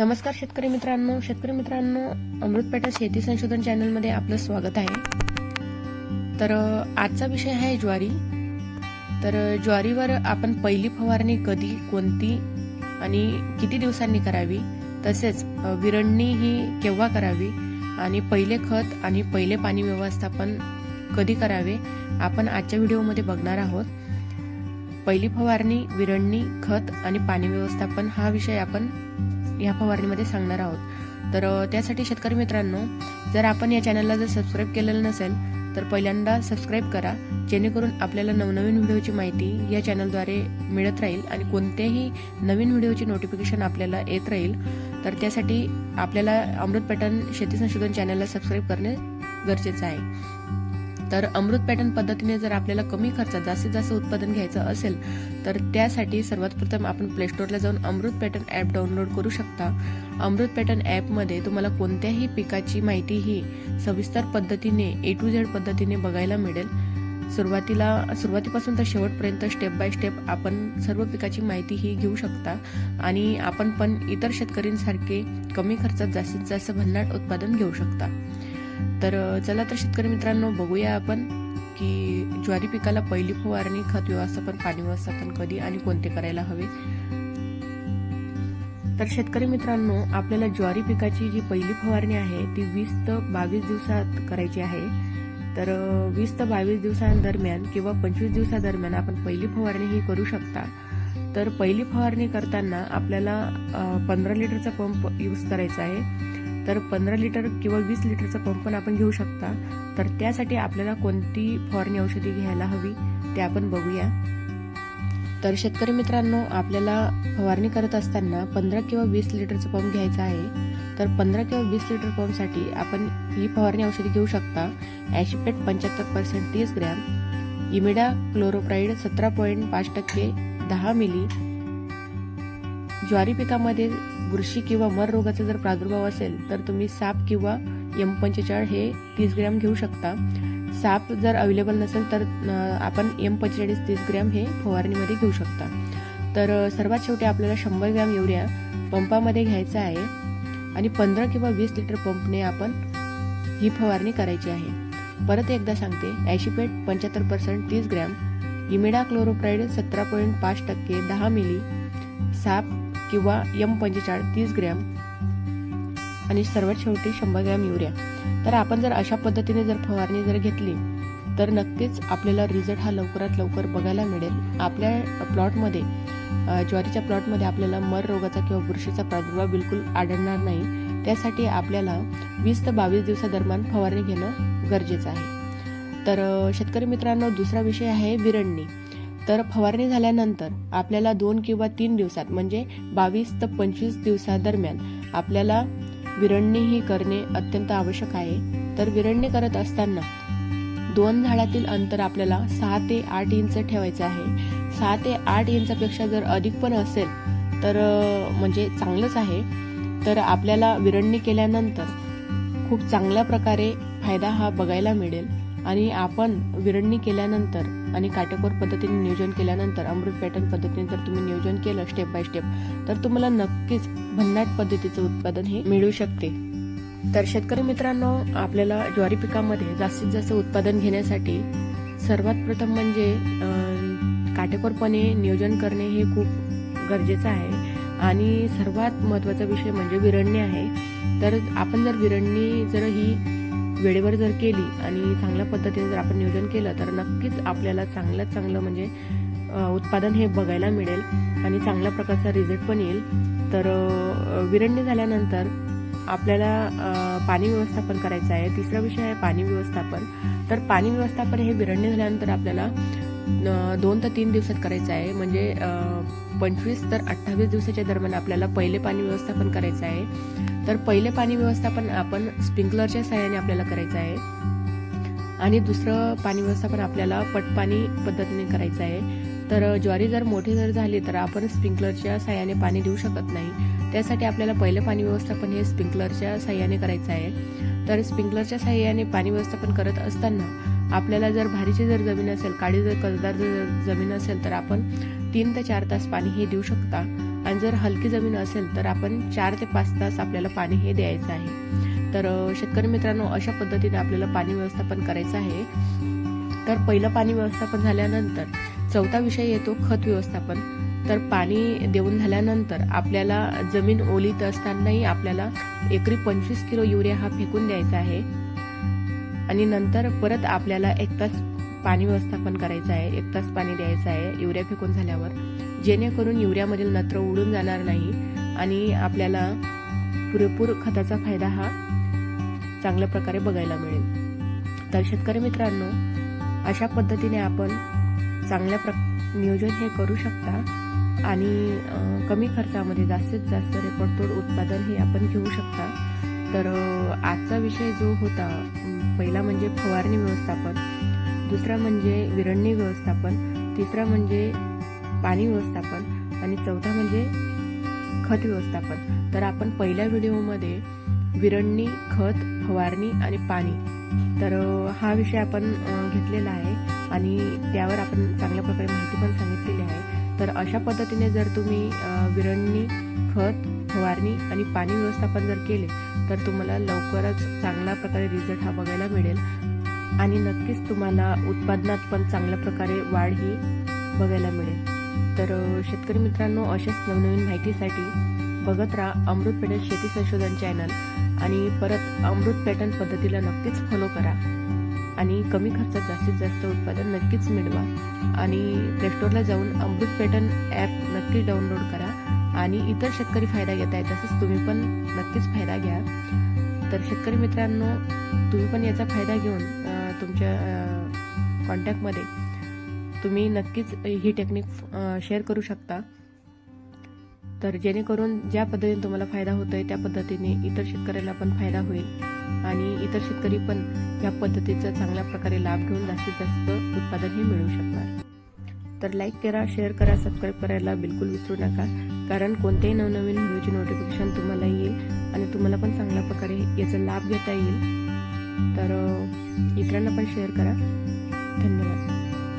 नमस्कार शेतकरी मित्रांनो. शेतकरी मित्रांनो अमृतपेठा शेती संशोधन चॅनलमध्ये आपलं स्वागत आहे. तर आजचा विषय आहे ज्वारी. तर ज्वारीवर आपण पहिली फवारणी कधी कोणती आणि किती दिवसांनी करावी? तसेच अ, विरळणी ही केव्हा करावी? आणि पहिले खत आणि पहिले पाणी व्यवस्थापन कधी करावे? आपण आजच्या व्हिडिओमध्ये बघणार आहोत. पहिली फवारणी विरळणी खत आणि पाणी व्यवस्थापन हा विषय आपण या फवारणीमध्ये सांगणार आहोत. तर त्यासाठी शेतकरी मित्रांनो जर आपण या चॅनलला जर सबस्क्राईब केलेलं नसेल तर पहिल्यांदा सबस्क्राईब करा. जेणेकरून आपल्याला नवनवीन व्हिडिओची माहिती या चॅनलद्वारे मिळत राहील आणि कोणत्याही नवीन व्हिडिओची नोटिफिकेशन आपल्याला येत राहील. तर त्यासाठी आपल्याला अमृत पॅटर्न शेती संशोधन चॅनलला सबस्क्राईब करणे गरजेचं आहे. तर अमृत पॅटर्न पद्धतीने जर आपल्याला कमी खर्चात जास्तीत जास्त उत्पादन घ्यायचं असेल तर त्यासाठी सर्वात प्रथम आपण प्ले स्टोअरला जाऊन अमृत पॅटर्न ॲप डाउनलोड करू शकता. अमृत पॅटर्न ॲपमध्ये तुम्हाला कोणत्याही पिकाची माहिती ही सविस्तर पद्धतीने ए टू झेड पद्धतीने बघायला मिळेल. सुरुवातीला सुरुवातीपासून तर शेवटपर्यंत स्टेप बाय स्टेप आपण सर्व पिकाची माहिती ही घेऊ शकता. आणि आपण पण इतर शेतकऱ्यांसारखे कमी खर्चात जास्तीत जास्त भन्नाट उत्पादन घेऊ शकता. तर चला तर शेतकरी मित्रांनो बघूया आपण की ज्वारी पिकाला पहिली फवारणी खत व्यवस्थापन पाणी व्यवस्थापन कधी आणि कोणते करायला हवे? तर शेतकरी मित्रांनो आपल्याला ज्वारी पिकाची जी पहिली फवारणी आहे ती वीस ते बावीस दिवसात करायची आहे. तर वीस ते बावीस दिवसांदरम्यान किंवा पंचवीस दिवसादरम्यान आपण पहिली फवारणी ही करू शकता. तर पहिली फवारणी करताना आपल्याला पंधरा लिटरचा पंप यूज करायचा आहे. तर पंधरा लिटर किंवा वीस लिटरचा पंप पण आपण घेऊ शकता. तर त्यासाठी आपल्याला कोणती फवारणी औषधी घ्यायला हवी ते आपण बघूया. तर शेतकरी मित्रांनो आपल्याला फवारणी करत असताना पंधरा किंवा वीस लिटरचा पंप घ्यायचा आहे. तर पंधरा किंवा वीस लिटर पंपसाठी आपण ही फवारणी औषधी घेऊ शकता. ॲशिपेट पंच्याहत्तर पर्सेंट तीस ग्रॅम इमिडा क्लोरोप्राईड सतरा पॉईंट पाच टक्के दहा मिली ज्वारी पिकामध्ये बुरशी किंवा मर रोगाचा जर प्रादुर्भाव असेल तर तुम्ही साप किंवा एम पंचेचाळ हे तीस ग्रॅम घेऊ शकता. साप जर अवेलेबल नसेल तर आपण एम पंचेचाळीस तीस ग्रॅम हे फवारणीमध्ये घेऊ शकता. तर सर्वात शेवटी आपल्याला शंभर ग्रॅम युरिया पंपामध्ये घ्यायचा आहे आणि पंधरा किंवा वीस लिटर पंपने आपण ही फवारणी करायची आहे. परत एकदा सांगते ॲशिपेट पंच्याहत्तर पर्सेंट तीस ग्रॅम इमिडा क्लोरोप्राईड सतरा पॉईंट पाच टक्के दहा मिली साप किंवा यम पंचेचाळीस तीस ग्रॅम आणि सर्वात शेवटी शंभर ग्रॅम युरिया. तर आपण जर अशा पद्धतीने जर फवारणी जर घेतली तर नक्कीच आपल्याला रिझल्ट हा लवकरात लवकर बघायला मिळेल. आपल्या प्लॉटमध्ये ज्वारीच्या प्लॉटमध्ये आपल्याला मर रोगाचा किंवा बुरशीचा प्रादुर्भाव बिलकुल आढळणार नाही. त्यासाठी आपल्याला वीस ते बावीस दिवसादरम्यान फवारणी घेणं गरजेचं आहे. तर शेतकरी मित्रांनो दुसरा विषय आहे विरणणी तर फवारणी झाल्यानंतर आपल्याला दोन किंवा तीन दिवसात म्हणजे बावीस ते पंचवीस दिवसादरम्यान आपल्याला विरळणी ही करणे अत्यंत आवश्यक आहे. तर विरळणी करत असताना दोन झाडातील अंतर आपल्याला सहा ते आठ इंच ठेवायचं आहे. सहा ते आठ इंचापेक्षा जर अधिक पण असेल तर म्हणजे चांगलंच आहे. तर आपल्याला विरळणी केल्यानंतर खूप चांगल्या प्रकारे फायदा हा बघायला मिळेल. आणि आपण विरळणी केल्यानंतर आणि काटेकोर पद्धतीने नियोजन केल्यानंतर अमृत पॅटर्न पद्धतीने जर तुम्ही नियोजन केलं स्टेप बाय स्टेप तर तुम्हाला नक्कीच भन्नाट पद्धतीचं उत्पादन हे मिळू शकते. तर शेतकरी मित्रांनो आपल्याला ज्वारी पिकामध्ये जास्तीत जास्त उत्पादन घेण्यासाठी सर्वात प्रथम म्हणजे काटेकोरपणे नियोजन करणे हे खूप गरजेचं आहे. आणि सर्वात महत्त्वाचा विषय म्हणजे विरळणी आहे. तर आपण जर विरळणी जर ही वेळेवर जर केली आणि चांगल्या पद्धतीने जर आपण नियोजन केलं तर नक्कीच आपल्याला चांगल्यात चांगलं म्हणजे उत्पादन हे बघायला मिळेल आणि चांगल्या प्रकारचा रिझल्ट पण येईल. तर अ, झाल्यानंतर आपल्याला पाणी व्यवस्थापन करायचं आहे. तिसरा विषय आहे पाणी व्यवस्थापन. तर पाणी व्यवस्थापन हे विरळणी झाल्यानंतर आपल्याला दोन ते तीन दिवसात करायचं आहे. म्हणजे पंचवीस तर अठ्ठावीस दिवसाच्या दरम्यान आपल्याला पहिले पाणी व्यवस्थापन करायचं आहे. तर पहिले पाणी व्यवस्थापन आपण स्प्रिंकलरच्या सहाय्याने आपल्याला करायचं आहे. आणि दुसरं पाणी व्यवस्थापन आपल्याला पटपाणी पद्धतीने करायचं आहे. तर ज्वारी जर मोठी जर झाली तर आपण स्प्रिंकलरच्या सहाय्याने पाणी देऊ शकत नाही. त्यासाठी आपल्याला पहिलं पाणी व्यवस्थापन हे स्प्रिंकलरच्या सहाय्याने करायचं आहे. तर स्प्रिंकलरच्या सहाय्याने पाणी व्यवस्थापन करत असताना आपल्याला जर भारीची जर जमीन असेल काळी जर कसदार जर जमीन असेल तर आपण तीन ते चार तास पाणी हे देऊ शकता. आणि जर हलकी जमीन असेल तर आपण चार ते पाच तास आपल्याला पाणी हे द्यायचं आहे. तर शेतकरी मित्रांनो अशा पद्धतीने आपल्याला पाणी व्यवस्थापन करायचं आहे. तर पहिलं पाणी व्यवस्थापन झाल्यानंतर चौथा विषय येतो खत व्यवस्थापन. तर पाणी देऊन झाल्यानंतर आपल्याला जमीन ओलीत असतानाही आपल्याला एकरी पंचवीस किलो युरिया हा फेकून द्यायचा आहे. आणि नंतर परत आपल्याला एक तास पाणी व्यवस्थापन करायचं आहे एक तास पाणी द्यायचं आहे युरिया फेकून झाल्यावर. जेणेकरून युरियामधील नत्र उडून जाणार नाही आणि आपल्याला पुरेपूर खताचा फायदा हा चांगल्या प्रकारे बघायला मिळेल. तर शेतकरी मित्रांनो अशा पद्धतीने आपण चांगल्या प्र नियोजन हे करू शकता आणि कमी खर्चामध्ये जास्तीत जास्त रेकॉर्डतोड उत्पादन हे आपण घेऊ शकता. तर आजचा विषय जो होता पहिला म्हणजे फवारणी व्यवस्थापन दुसरा म्हणजे विरळणी व्यवस्थापन तिसरा म्हणजे पाणी व्यवस्थापन आणि चौथा म्हणजे खत व्यवस्थापन. तर आपण पहिल्या व्हिडिओमध्ये विरळणी खत फवारणी आणि पाणी तर हा विषय आपण घेतलेला आहे आणि त्यावर आपण चांगल्या प्रकारे माहिती पण सांगितलेली आहे. तर अशा पद्धतीने जर तुम्ही विरणणी विरळणी खत फवारणी आणि पाणी व्यवस्थापन जर केले तर तुम्हाला लवकरच चांगल्या प्रकारे रिझल्ट हा बघायला मिळेल. आणि नक्कीच तुम्हाला उत्पादनात पण चांगल्या प्रकारे वाढ ही बघायला मिळेल. तर शेतकरी मित्रांनो अशाच नवनवीन माहितीसाठी बघत राहा अमृत पॅटर्न शेती संशोधन चॅनल. आणि परत अमृत पॅटर्न पद्धतीला नक्कीच फॉलो करा. आणि कमी खर्चात जास्तीत जास्त उत्पादन नक्कीच मिळवा. आणि प्लेस्टोरला जाऊन अमृत पॅटर्न ॲप नक्की डाउनलोड करा. आणि इतर शेतकरी फायदा घेत आहेत तसंच तुम्ही पण नक्कीच फायदा घ्या. तर शेतकरी मित्रांनो तुम्ही पण याचा फायदा घेऊन तुमच्या कॉन्टॅक्टमध्ये तुम्ही नक्कीच ही टेक्निक शेअर करू शकता. तर जेणेकरून ज्या पद्धतीने तुम्हाला फायदा होतो आहे त्या पद्धतीने इतर शेतकऱ्यांना पण फायदा होईल. आणि इतर शेतकरी पण या पद्धतीचा चांगल्या प्रकारे लाभ घेऊन जास्तीत जास्त उत्पादनही मिळू शकणार. तर लाईक करा शेअर करा सबस्क्राईब करायला बिलकुल विसरू नका. कारण कोणत्याही नवनवीन व्हिडिओची नोटिफिकेशन तुम्हाला येईल आणि तुम्हाला पण चांगल्या प्रकारे याचा लाभ घेता येईल. तर इतरांना पण शेअर करा. धन्यवाद.